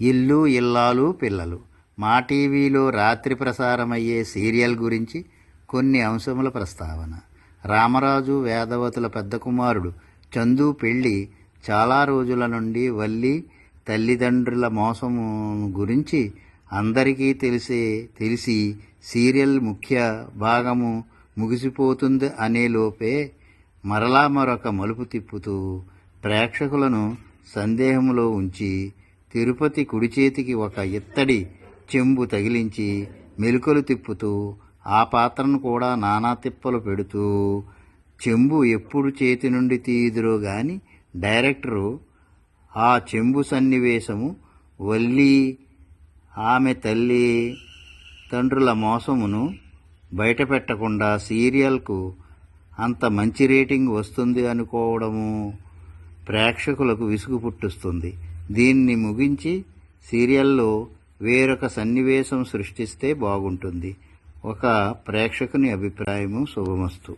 ఇల్లు ఇల్లాలు పిల్లలు. మా టీవీలో రాత్రి ప్రసారమయ్యే సీరియల్ గురించి కొన్ని అంశముల ప్రస్తావన. రామరాజు వేదవతుల పెద్ద కుమారుడు చందు పెళ్ళి చాలా రోజుల నుండి వల్లి తల్లిదండ్రుల మోసము గురించి అందరికీ తెలిసే తెలిసి సీరియల్ ముఖ్య భాగము ముగిసిపోతుంది అనే లోపే మరలా మరొక మలుపు తిప్పుతూ ప్రేక్షకులను సందేహంలో ఉంచి తిరుపతి కుడి చేతికి ఒక ఇత్తడి చెంబు తగిలించి మెలుకలు తిప్పుతూ ఆ పాత్రను కూడా నానా తిప్పలు పెడుతూ చెంబు ఎప్పుడు చేతి నుండి తీయుదురో గాని డైరెక్టరు ఆ చెంబు సన్నివేశము వల్లి ఆమె తల్లి తండ్రుల మోసమును బయటపెట్టకుండా సీరియల్కు అంత మంచి రేటింగ్ వస్తుంది అనుకోవడము ప్రేక్షకులకు విసుగు పుట్టిస్తుంది. దీన్ని ముగించి సీరియల్లో వేరొక సన్నివేశం సృష్టిస్తే బాగుంటుంది. ఒక ప్రేక్షకుని అభిప్రాయము శుభమస్తు.